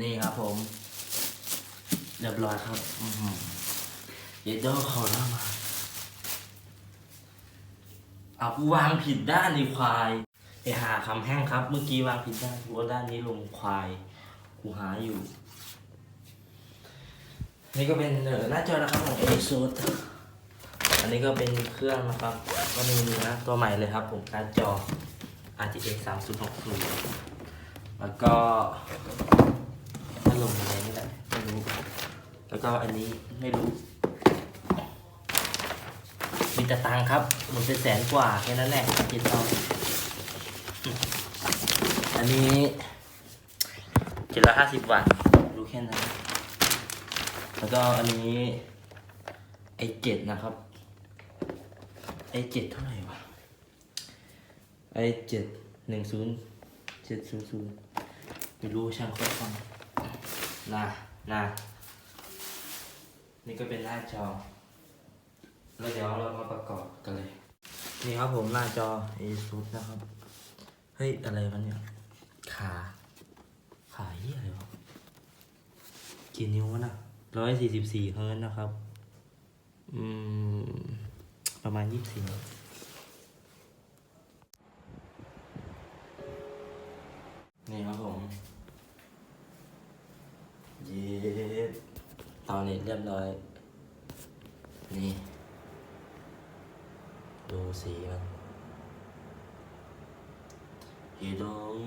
นี่ครับผม เรียบร้อยครับอือหือเยดโดเขาหน้ามาเอากูวางผิดด้านนี่ควายไปหาคำแห้งครับ เมื่อกี้วางผิดด้านกูเอาด้านนี้ลงควายกูหาอยู่ นี่ก็เป็นเออหน้าจอนะครับของ a s u s อันนี้ก็เป็นเครื่องนะครับ ก็มีนะตัวใหม่เลยครับผมการ์ดจอ RTX 3060แล้วก็ ลมอะไรนี่แหละไม่รู้ แล้วก็อันนี้ไม่รู้ มีแต่ตังครับหมดไปแสนกว่าแค่นั้นแหละคิดเอาอันนี้เจ็ดร้อยห้าสิบบาทดูแค่นั้น แล้วก็อันนี้ไอเจ็ดนะครับ ไอเจ็ดเท่าไหร่วะ ไอเจ็ดหนึ่งศูนย์เจ็ดศูนย์ศูนย์ไม่รู้ช่างเขาฟัง นะนะนี่ก็เป็นหน้าจอ แล้วเดี๋ยวเรามาประกอบกันเลย นี่ครับผมหน้าจอ ASUS นะครับ เฮ้ย อะไรวะเนี่ย ขา ขาเหี้ยอะไรวะกี่นิ้วนะร้อยสี่สิบสี่เฮิร์ตนะครับ อืม ประมาณยี่สิบสี่นี่ครับผม เย็ดตอนนี้เรียบร้อย นี่ ดูสีมันยีดง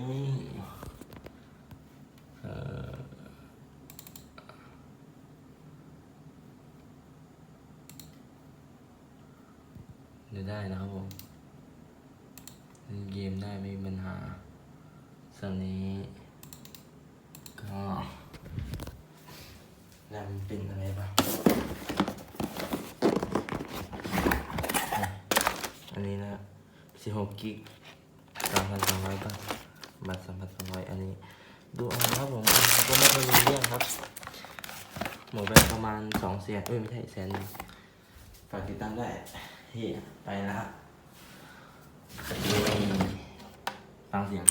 เอ่อได้นะครับผมเล่นเกมได้ไม่มีปัญหาส่วนนี้ ก็แรม เป็นอะไรบ้างอันนี้นะ16กิก3,200บาทบัตร3,200อันนี้ ดูเอาครับผมก็ไม่ค่อยรู้เรื่องครับ หมดไปประมาณ2แสนเอ้ยไม่ใช่แสนฝากติดตามได้วยเฮียไปแล้วฮะฟังเสียง